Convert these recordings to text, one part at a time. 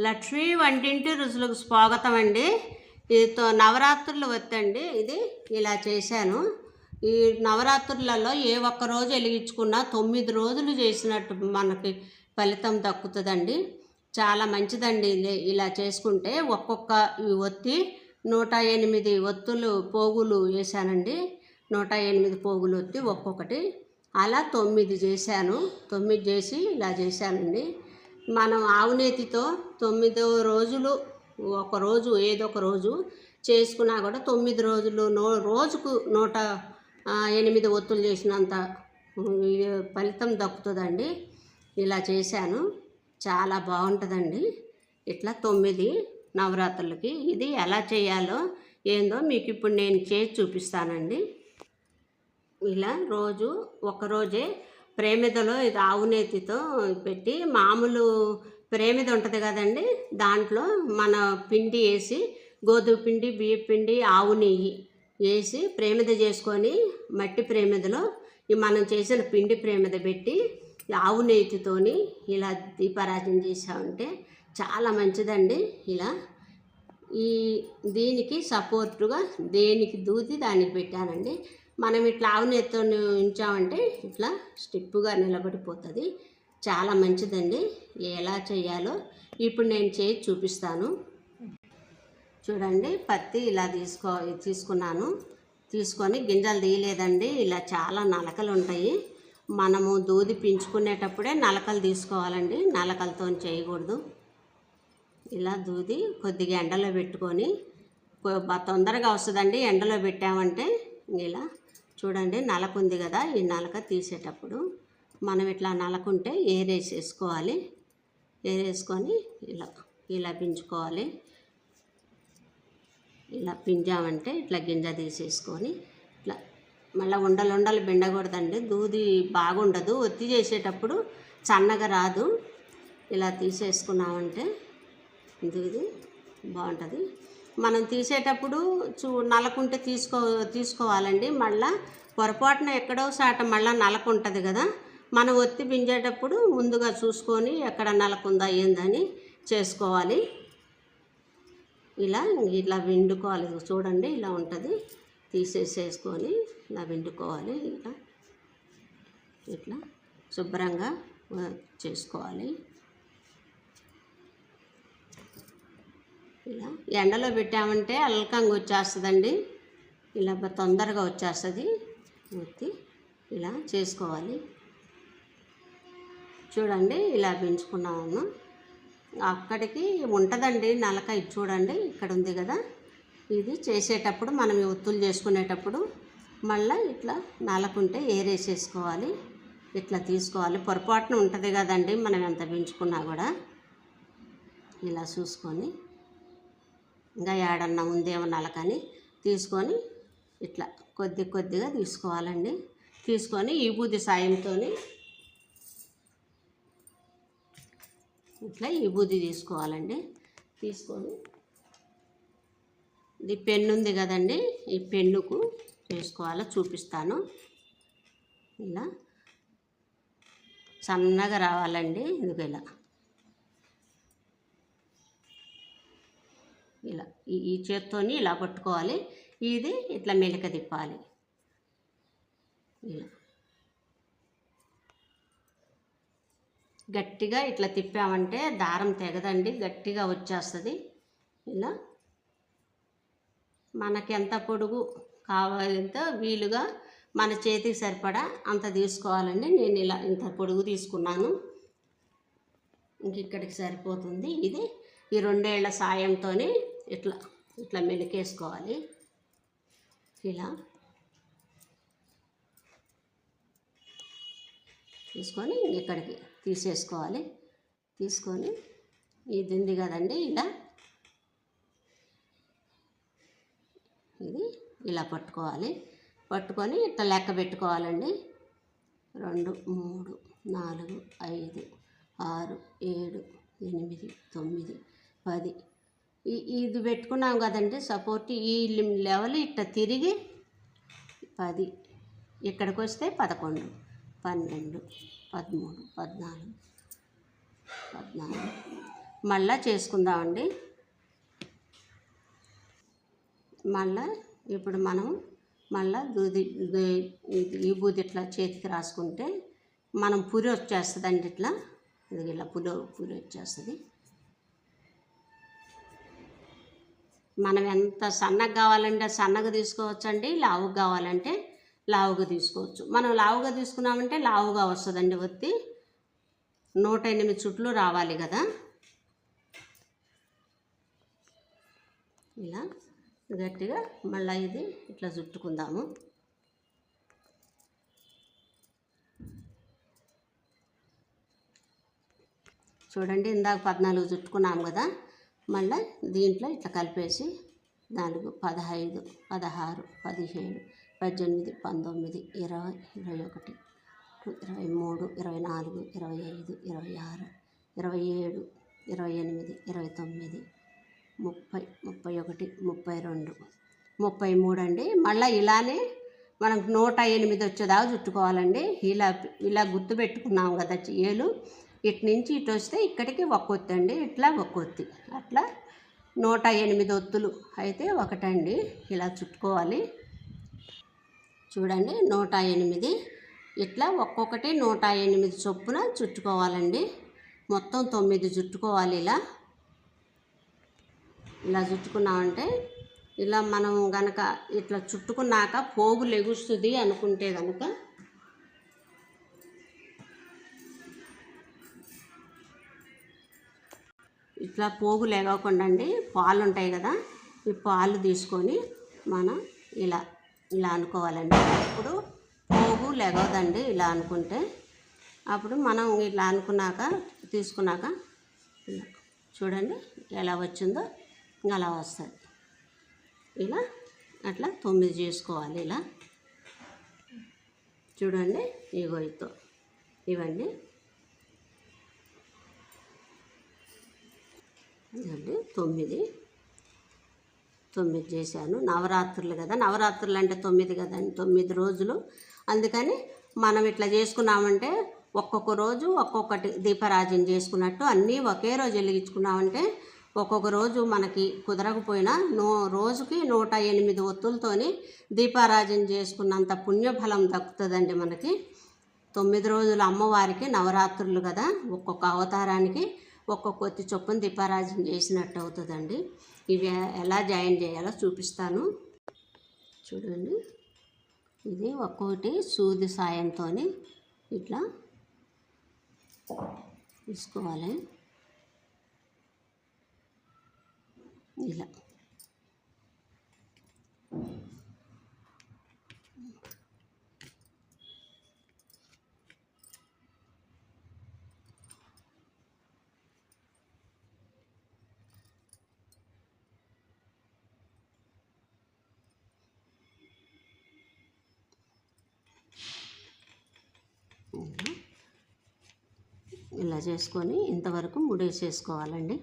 లక్ష్మీ వంటింటి రుచులకు స్వాగతం అండి ఇది నవరాత్రులు వద్దండి. ఇది ఇలా చేశాను. ఈ నవరాత్రులలో ఏ ఒక్క రోజు వెలిగించుకున్నా తొమ్మిది రోజులు చేసినట్టు మనకి ఫలితం దక్కుతుందండి. చాలా మంచిదండి ఇది- ఇలా చేసుకుంటే ఒక్కొక్క ఒత్తి నూట ఎనిమిది ఒత్తులు పోగులు వేసానండి నూట ఎనిమిది పోగులు ఒత్తి ఒక్కొక్కటి. అలా తొమ్మిది చేశాను. తొమ్మిది చేసి ఇలా చేశానండి. మనం ఆవునేతితో తొమ్మిదో రోజులు ఒక రోజు ఏదో ఒక రోజు చేసుకున్నా కూడా తొమ్మిది రోజులు నో రోజుకు నూట ఎనిమిది ఒత్తులు చేసినంత ఫలితం దక్కుతుందండి. ఇలా చేశాను. చాలా బాగుంటుందండి. ఇట్లా తొమ్మిది నవరాత్రులకి ఇది ఎలా చేయాలో ఏందో మీకు ఇప్పుడు నేను చేసి చూపిస్తానండి. ఇలా రోజు ఒకరోజే ప్రేమిదలో ఇది ఆవు నేతితో పెట్టి మామూలు ప్రేమిద ఉంటుంది కదండి దాంట్లో మన పిండి వేసి గోధుమ పిండి బియ్య పిండి ఆవు నెయ్యి వేసి ప్రేమిద చేసుకొని మట్టి ప్రేమిదలో ఈ మనం చేసిన పిండి ప్రేమిద పెట్టి ఆవు నెయ్యితోని ఇలా దీపారాజన చేసామంటే చాలా మంచిదండి ఇలా. ఈ దీనికి సపోర్టుగా దేనికి దూది దానికి పెట్టానండి. మనం ఇట్లా ఆవునేతో ఉంచామంటే ఇట్లా స్టిప్పుగా నిలబడిపోతుంది. చాలా మంచిదండి. ఎలా చేయాలో ఇప్పుడు నేను చేసి చూపిస్తాను. చూడండి పత్తి ఇలా తీసుకో తీసుకున్నాను. తీసుకొని గింజలు తీయలేదండి. ఇలా చాలా నలకలు ఉంటాయి. మనము దూది పించుకునేటప్పుడే నలకలు తీసుకోవాలండి. నలకలతో చేయకూడదు. ఇలా దూది కొద్దిగా ఎండలో పెట్టుకొని తొందరగా వస్తుందండి. ఎండలో పెట్టామంటే ఇలా చూడండి నలక ఉంది కదా ఈ నలక తీసేటప్పుడు మనం ఇట్లా నలకుంటే ఏరేసేసుకోవాలి ఏరేసుకొని ఇలా ఇలా పించుకోవాలి. ఇలా పింజామంటే ఇట్లా గింజ తీసేసుకొని ఇట్లా మళ్ళీ ఉండలు ఉండలు పిండకూడదండి. దూది బాగుండదు. ఒత్తి చేసేటప్పుడు సన్నగా రాదు. ఇలా తీసేసుకున్నామంటే దూది బాగుంటుంది. మనం తీసేటప్పుడు చూ నలకుంటే తీసుకో తీసుకోవాలండి. మళ్ళా పొరపాటున ఎక్కడో సాట మళ్ళీ నలక ఉంటుంది కదా. మనం ఒత్తి పింజేటప్పుడు ముందుగా చూసుకొని ఎక్కడ నలకుందా ఏందని చేసుకోవాలి. ఇలా ఇలా విండుకోవాలి. చూడండి ఇలా ఉంటుంది. తీసేసేసుకొని ఇలా విండుకోవాలి. ఇలా ఇట్లా శుభ్రంగా చేసుకోవాలి. ఇలా ఎండలో పెట్టామంటే అల్కంగా వచ్చేస్తుందండి. ఇలా తొందరగా వచ్చేస్తుంది. ఒత్తి ఇలా చేసుకోవాలి. చూడండి ఇలా పెంచుకున్నాము అక్కడికి ఉంటుందండి నలక ఇది చూడండి ఇక్కడ ఉంది కదా. ఇది చేసేటప్పుడు మనం ఒత్తులు చేసుకునేటప్పుడు మళ్ళీ ఇట్లా నలకుంటే ఏరేసేసుకోవాలి. ఇట్లా తీసుకోవాలి. పొరపాటున ఉంటుంది కదండి మనం ఎంత పెంచుకున్నా కూడా. ఇలా చూసుకొని ఇంకా ఏడన్నా ఉందేమో నలకని తీసుకొని ఇట్లా కొద్ది కొద్దిగా తీసుకోవాలండి. తీసుకొని ఈ బూది సాయంతో ఇట్లా ఈ బూది తీసుకోవాలండి. తీసుకొని ఇది పెన్ను ఉంది కదండి ఈ పెన్నుకు వేసుకోవాలో చూపిస్తాను. ఇలా సన్నగా రావాలండి ఇదిగో ఇలా. ఇలా ఈ ఈ చేత్తోని ఇలా పట్టుకోవాలి. ఇది ఇట్లా మెలిక తిప్పాలి. ఇలా. గట్టిగా ఇట్లా తిప్పామంటే దారం తెగదండి గట్టిగా వచ్చేస్తుంది. ఇలా. మనకి ఎంత పొడుగు కావాలంతో వీలుగా మన చేతికి సరిపడా అంత తీసుకోవాలండి. నేను ఇలా ఇంత పొడుగు తీసుకున్నాను. ఇంక ఇక్కడికి సరిపోతుంది. ఇది ఈ రెండేళ్ళ సాయంతో ఇట్లా ఇట్లా మెలికేసుకోవాలి. ఇలా. తీసుకొని ఇక్కడికి తీసేసుకోవాలి. తీసుకొని ఇది ఉంది కదండి ఇలా. ఇది ఇలా పట్టుకోవాలి. పట్టుకొని ఇట్లా లెక్క పెట్టుకోవాలండి. రెండు మూడు నాలుగు ఐదు ఆరు ఏడు ఎనిమిది తొమ్మిది పది ఇది పెట్టుకున్నాం కదండి సపోర్ట్ ఈ లెవెల్ ఇట్లా తిరిగి పది. ఇక్కడికి వస్తే పదకొండు పన్నెండు పదమూడు పద్నాలుగు పద్నాలుగు. మళ్ళా చేసుకుందామండి. మళ్ళా ఇప్పుడు మనం మళ్ళా దూది ఈ బూది ఇట్లా చేతికి రాసుకుంటే మనం పురి వచ్చేస్తుందండి ఇట్లా. ఇది ఇలా పులి పురి వచ్చేస్తుంది. మనం ఎంత సన్నగా కావాలంటే సన్నగా తీసుకోవచ్చండి లావుగా కావాలంటే లావుగా తీసుకోవచ్చు. మనం లావుగా తీసుకున్నామంటే లావుగా వస్తుందండి ఒత్తి నూట ఎనిమిది చుట్లు రావాలి కదా. ఇలా గట్టిగా మళ్ళీ ఇది ఇట్లా చుట్టుకుందాము. చూడండి ఇందాక పద్నాలుగు చుట్టుకున్నాము కదా. మళ్ళీ దీంట్లో ఇట్లా కలిపేసి నాలుగు పదహైదు పదహారు పదిహేడు పద్దెనిమిది పంతొమ్మిది ఇరవై ఇరవై ఒకటి ఇరవై మూడు ఇరవై నాలుగు ఇరవై ఐదు ఇరవై ఆరు ఇరవై ఏడు ఇరవై ఎనిమిది ఇరవై తొమ్మిది ముప్పై ముప్పై ఒకటి ముప్పై రెండు. ముప్పై మూడు అండి. మళ్ళీ ఇలానే మనకు నూట ఎనిమిది వచ్చేదాకా చుట్టుకోవాలండి. ఇలా ఇలా గుర్తుపెట్టుకున్నాం కదా ఏలు ఇటు నుంచి ఇటు వస్తే ఇక్కడికి ఒక్కొత్తి అండి ఇట్లా ఒక్కొత్తి అట్లా నూట ఎనిమిది ఒత్తులు అయితే ఒకటండి. ఇలా చుట్టుకోవాలి. చూడండి నూట ఎనిమిది. ఇట్లా ఒక్కొక్కటి నూట ఎనిమిది చొప్పున చుట్టుకోవాలండి. మొత్తం తొమ్మిది చుట్టుకోవాలి ఇలా. ఇలా చుట్టుకున్నామంటే ఇలా మనం గనక ఇట్లా చుట్టుకున్నాక పోగు లెగుస్తుంది అనుకుంటే కనుక ఇట్లా పోగు లేగకుండా అండి పాలు ఉంటాయి కదా ఈ పాలు తీసుకొని మనం ఇలా ఇలా అనుకోవాలండి. అప్పుడు పోగు లెగవదండి ఇలా అనుకుంటే. అప్పుడు మనం ఇలా అనుకున్నాక తీసుకున్నాక ఇలా చూడండి ఎలా వచ్చిందో ఇంకా అలా వస్తుంది. ఇలా అట్లా తొమ్మిది చేసుకోవాలి ఇలా. చూడండి ఇగో ఇతో ఇవన్నీ ఇదండి తొమ్మిది. తొమ్మిది చేశాను. నవరాత్రులు కదా నవరాత్రులు అంటే తొమ్మిది కదండి తొమ్మిది రోజులు. అందుకని మనం ఇట్లా చేసుకున్నామంటే ఒక్కొక్క రోజు ఒక్కొక్కటి దీపారాజన చేసుకున్నట్టు అన్నీ ఒకే రోజు వెలిగించుకున్నామంటే ఒక్కొక్క రోజు మనకి కుదరకపోయినా నూ రోజుకి నూట ఎనిమిది ఒత్తులతోని దీపారాజన చేసుకున్నంత పుణ్యఫలం దక్కుతుందండి మనకి. తొమ్మిది రోజులు అమ్మవారికి నవరాత్రులు కదా ఒక్కొక్క అవతారానికి ఒక్కొక్క చొప్పున దీపారాజన చేసినట్టు అవుతుందండి. ఇవి ఎలా జాయిన్ చేయాలో చూపిస్తాను. చూడండి. ఇది ఒక్కొక్కటి సూది సాయంతో ఇట్లా తీసుకోవాలి. ఇలా. ఇలా చేసుకొని ఇంతవరకు ముడేసేసుకోవాలండి.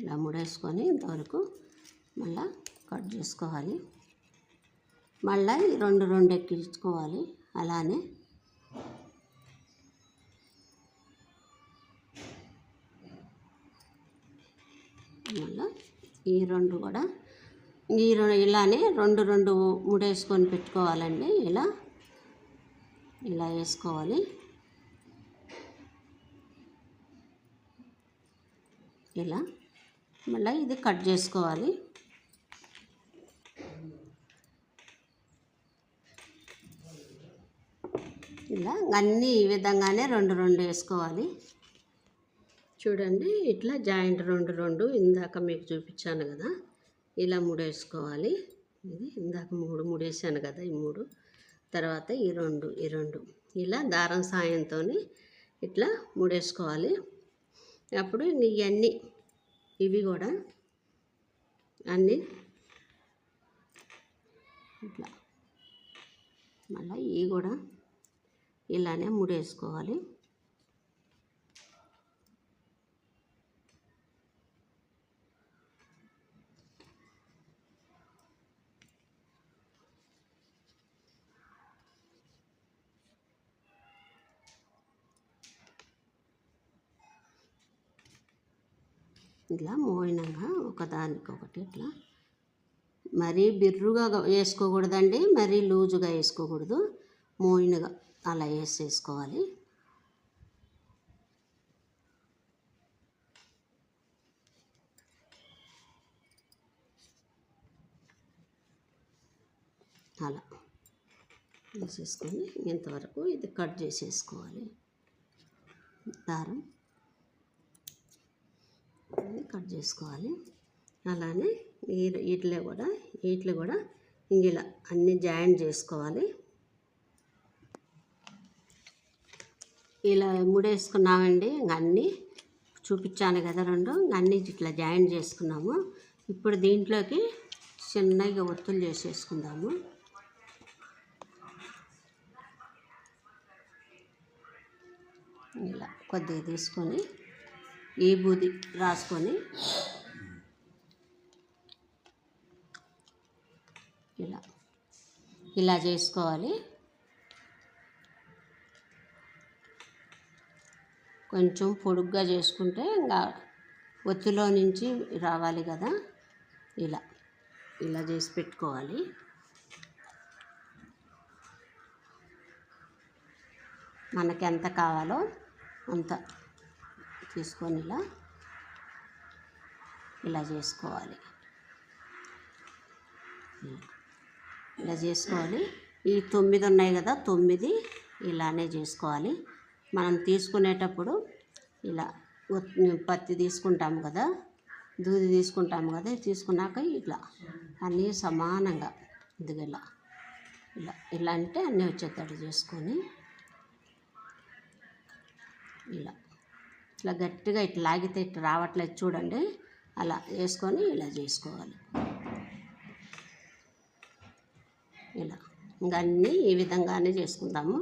ఇలా ముడేసుకొని ఇంతవరకు మళ్ళా కట్ చేసుకోవాలి. మళ్ళీ రెండు రెండు ఎక్కించుకోవాలి. అలానే మళ్ళీ ఈ రెండు కూడా ఈ రెండు ఇలానే రెండు రెండు ముడేసుకొని పెట్టుకోవాలండి. ఇలా ఇలా వేసుకోవాలి. ఇలా మళ్ళీ ఇది కట్ చేసుకోవాలి. ఇలా అన్నీ ఈ విధంగానే రెండు రెండు వేసుకోవాలి. చూడండి ఇట్లా జాయింట్ రెండు రెండు ఇందాక మీకు చూపించాను కదా ఇలా మూడు వేసుకోవాలి. ఇది ఇందాక మూడు మూడు వేసాను కదా ఈ మూడు. తర్వాత ఈ రెండు ఈ రెండు. ఇలా దారం సాయంతో ఇట్లా మూడేసుకోవాలి అప్పుడు ఇవన్నీ ఇవి కూడా అన్నీ ఇట్లా. మళ్ళీ ఇవి కూడా ఇలానే ముడేసుకోవాలి. ఇట్లా మోయినంగా ఒకదానికొకటి ఇట్లా మరీ బిర్రుగా వేసుకోకూడదండి మరీ లూజుగా వేసుకోకూడదు మోయినగా. అలా వేసేసుకోవాలి. అలా వేసేసుకొని ఇంతవరకు ఇది కట్ చేసేసుకోవాలి. దారం కట్ చేసుకోవాలి. అలానే ఈ వీటిలో కూడా వీటిలో కూడా ఇలా అన్నీ జాయిన్ చేసుకోవాలి. ఇలా ముడేసుకున్నామండి. ఇంక అన్నీ చూపించాను కదా రెండు. అన్నీ ఇట్లా జాయిన్ చేసుకున్నాము. ఇప్పుడు దీంట్లోకి చిన్నగా ఒత్తులు చేసేసుకుందాము. ఇలా కొద్దిగా తీసుకొని ఈ బూది రాసుకొని ఇలా ఇలా చేసుకోవాలి. కొంచెం పొడుగ్గా చేసుకుంటే ఇంకా ఒత్తిలో నుంచి రావాలి కదా. ఇలా ఇలా చేసి పెట్టుకోవాలి. మనకి ఎంత కావాలో అంత తీసుకొని ఇలా ఇలా చేసుకోవాలి. ఇలా చేసుకోవాలి. ఈ తొమ్మిది ఉన్నాయి కదా తొమ్మిది ఇలానే చేసుకోవాలి. మనం తీసుకునేటప్పుడు ఇలా పత్తి తీసుకుంటాము కదా దూది తీసుకుంటాము కదా తీసుకున్నాక ఇట్లా అన్నీ సమానంగా ఇదిగో ఇలా ఇలా ఇలా అంటే అన్నీ వచ్చేటట్టు చేసుకొని ఇలా ఇట్లా గట్టిగా ఇట్లా లాగితే ఇట్లా రావట్లేదు చూడండి అలా వేసుకొని ఇలా చేసుకోవాలి. ఇలా ఇంకా అన్నీ ఈ విధంగానే చేసుకుందాము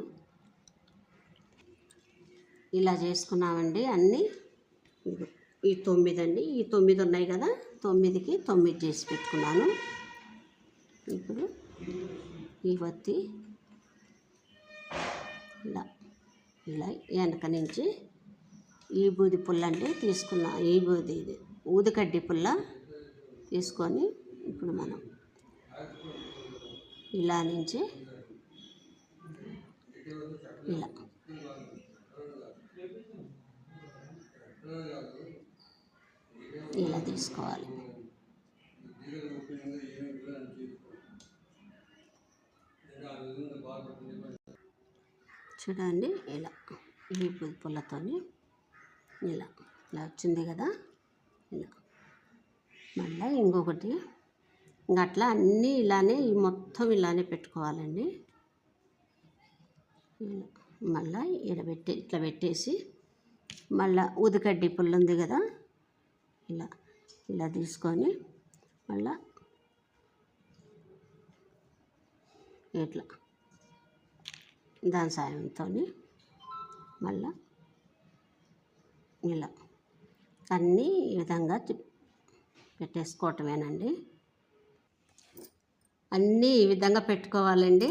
ఇలా చేసుకున్నామండి అన్నీ. ఈ తొమ్మిది అండి. ఈ తొమ్మిది ఉన్నాయి కదా తొమ్మిదికి తొమ్మిది చేసి పెట్టుకున్నాను. ఇప్పుడు ఈ వత్తి ఇలా ఇలా వెనక నుంచి ఈ బూది పుల్ల అంటే తీసుకున్న ఈ బూది ఇది ఊదికడ్డి పుల్ల తీసుకొని ఇప్పుడు మనం ఇలా నుంచి ఇలా ఇలా తీసుకోవాలి. చూడండి ఇలా ఈ పు- పుల్లతోని ఇలా ఇలా వచ్చింది కదా. ఇలా మళ్ళీ ఇంకొకటి. ఇంకా అట్లా అన్నీ ఇలానే ఈ మొత్తం ఇలానే పెట్టుకోవాలండి. మళ్ళీ ఈడ పెట్టి ఇట్లా పెట్టేసి మళ్ళీ ఉదికడ్డి పుల్ల ఉంది కదా. ఇలా ఇలా తీసుకొని మళ్ళా ఇట్లా దాని సాయంతో మళ్ళా ఇలా అన్నీ ఈ విధంగా పెట్టేసుకోవటమేనండి. అన్నీ ఈ విధంగా పెట్టుకోవాలండి.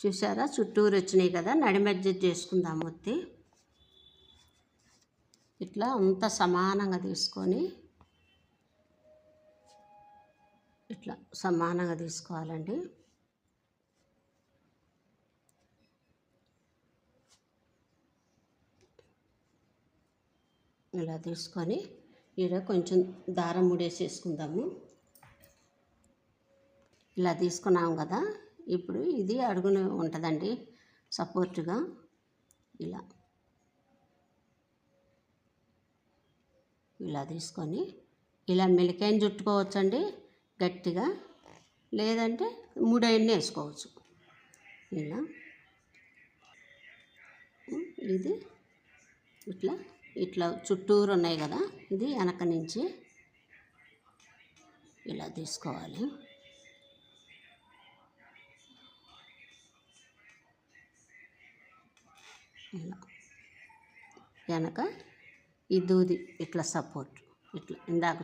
చూసారా? చుట్టూరు వచ్చినాయి కదా? నడిమధ్య చేసుకుందాం మొత్తి ఇట్లా అంత సమానంగా తీసుకొని ఇట్లా సమానంగా తీసుకోవాలండి. ఇలా తీసుకొని ఈడ కొంచెం దారం ముడేసేసుకుందాము. ఇలా తీసుకున్నాం కదా ఇప్పుడు ఇది అడుగున ఉంటుందండి సపోర్ట్గా. ఇలా. ఇలా తీసుకొని ఇలా మెలికాయని చుట్టుకోవచ్చండి. గట్టిగా లేదంటే మూడైన్ని వేసుకోవచ్చు. ఇలా. ఇది ఇట్లా ఇట్లా చుట్టూరు ఉన్నాయి కదా ఇది వెనక నుంచి ఇలా తీసుకోవాలి. ఇలా. వెనక ఈ దూది ఇట్లా సపోర్ట్ ఇట్లా ఇందాక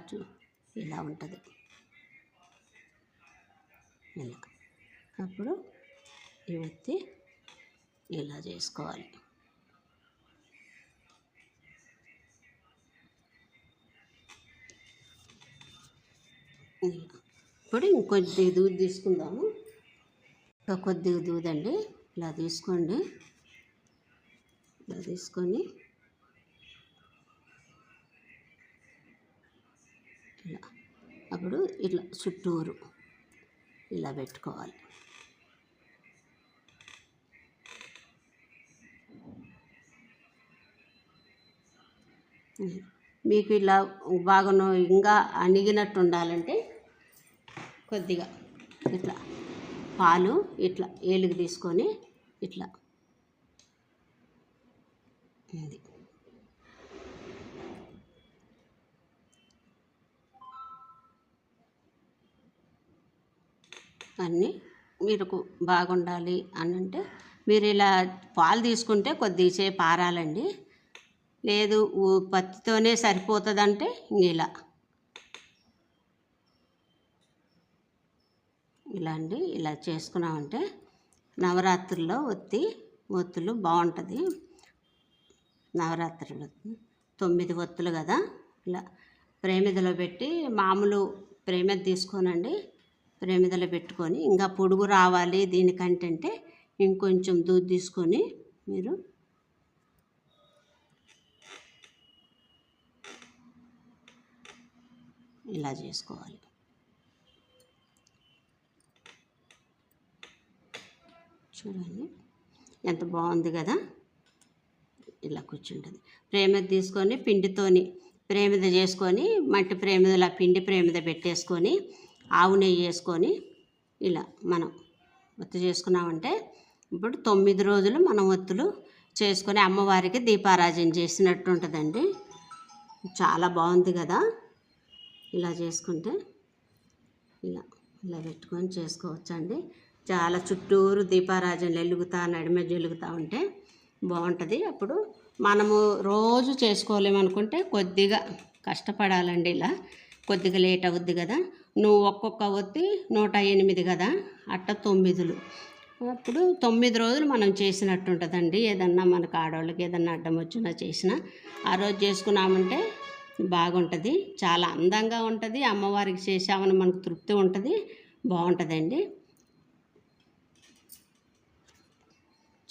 ఇలా ఉంటుంది. ఇలా అప్పుడు ఈ ఒత్తి ఇలా చేసుకోవాలి. ఇలా. ఇప్పుడు ఇంకొద్ది దూది తీసుకుందాము. ఇంకా కొద్దిగా దూదండి ఇలా తీసుకోండి. ఇలా తీసుకొని ఇలా. అప్పుడు ఇట్లా చుట్టూరు ఇలా పెట్టుకోవాలి. మీకు ఇలా బాగా ఇంకా అణిగినట్టు ఉండాలంటే కొద్దిగా ఇట్లా పాలు ఇట్లా ఏలుగు తీసుకొని ఇట్లా. ఇది. అన్నీ మీరు బాగుండాలి అని అంటే మీరు ఇలా పాలు తీసుకుంటే కొద్దిసేపు ఆరాలండి. లేదు పత్తితోనే సరిపోతుందంటే ఇలా. ఇలా అండి ఇలా చేసుకున్నామంటే నవరాత్రుల్లో ఒత్తి ఒత్తులు బాగుంటుంది. నవరాత్రులు తొమ్మిది ఒత్తులు కదా. ఇలా ప్రేమిదలో పెట్టి మామూలు ప్రేమిద తీసుకోనండి. ప్రేమిదలో పెట్టుకొని ఇంకా పొడుగు రావాలి దీనికంటే ఇంకొంచెం దూది తీసుకొని మీరు ఇలా చేసుకోవాలి. చూడండి ఎంత బాగుంది కదా? ఇలా కూర్చుంటుంది. ప్రేమిద తీసుకొని పిండితోని ప్రేమిద చేసుకొని మట్టి ప్రేమిదలా పిండి ప్రేమిద పెట్టేసుకొని ఆవు నెయ్యి వేసుకొని ఇలా మనం ఒత్తు చేసుకున్నామంటే ఇప్పుడు తొమ్మిది రోజులు మనం ఒత్తులు చేసుకొని అమ్మవారికి దీపారాజన చేసినట్టు ఉంటుందండి. చాలా బాగుంది కదా. ఇలా చేసుకుంటే ఇలా ఇలా పెట్టుకొని చేసుకోవచ్చండి. చాలా చుట్టూరు దీపారాజనలు వెలుగుతా నడిమ జలుగుతూ ఉంటే బాగుంటుంది. అప్పుడు మనము రోజు చేసుకోలేమనుకుంటే కొద్దిగా కష్టపడాలండి ఇలా. కొద్దిగా లేట్ అవుద్ది కదా. నువ్వు ఒక్కొక్క ఒత్తి నూట ఎనిమిది కదా? అట్ట తొమ్మిదిలు. అప్పుడు తొమ్మిది రోజులు మనం చేసినట్టు ఉంటుందండి. ఏదన్నా మనకు ఆడవాళ్ళకి ఏదన్నా అడ్డం వచ్చినా చేసినా ఆ రోజు చేసుకున్నామంటే బాగుంటుంది. చాలా అందంగా ఉంటుంది. అమ్మవారికి చేసామని మనకు తృప్తి ఉంటుంది. బాగుంటుందండి.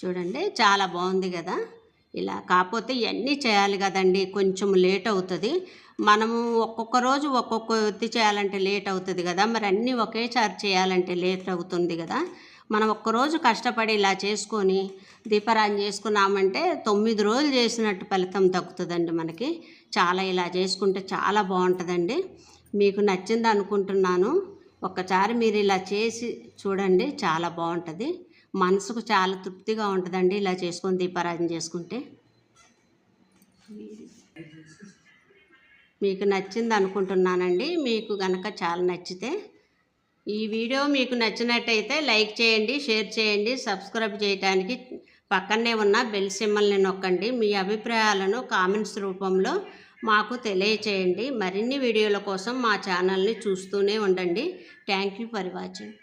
చూడండి చాలా బాగుంది కదా? ఇలా కాకపోతే ఇవన్నీ చేయాలి కదండి. కొంచెం లేట్ అవుతుంది. మనము ఒక్కొక్క రోజు ఒక్కొక్క వృత్తి చేయాలంటే లేట్ అవుతుంది కదా. మరి అన్నీ ఒకేసారి చేయాలంటే లేట్ అవుతుంది కదా. మనం ఒక్కరోజు కష్టపడి ఇలా చేసుకొని దీపారాధన చేసుకున్నామంటే తొమ్మిది రోజులు చేసినట్టు ఫలితం దక్కుతుందండి మనకి. చాలా ఇలా చేసుకుంటే చాలా బాగుంటుందండి. మీకు నచ్చింది అనుకుంటున్నాను. ఒక్కసారి మీరు ఇలా చేసి చూడండి చాలా బాగుంటుంది. మనసుకు చాలా తృప్తిగా ఉంటుందండి ఇలా చేసుకొని దీపారాధన చేసుకుంటే. మీకు నచ్చింది అనుకుంటున్నానండి. మీకు గనక చాలా నచ్చితే ఈ వీడియో మీకు నచ్చినట్టయితే లైక్ చేయండి షేర్ చేయండి సబ్స్క్రైబ్ చేయడానికి పక్కనే ఉన్న బెల్ సిమ్మల్ని నొక్కండి. మీ అభిప్రాయాలను కామెంట్స్ రూపంలో మాకు తెలియచేయండి. మరిన్ని వీడియోల కోసం మా ఛానల్ని చూస్తూనే ఉండండి. Thank you for watching.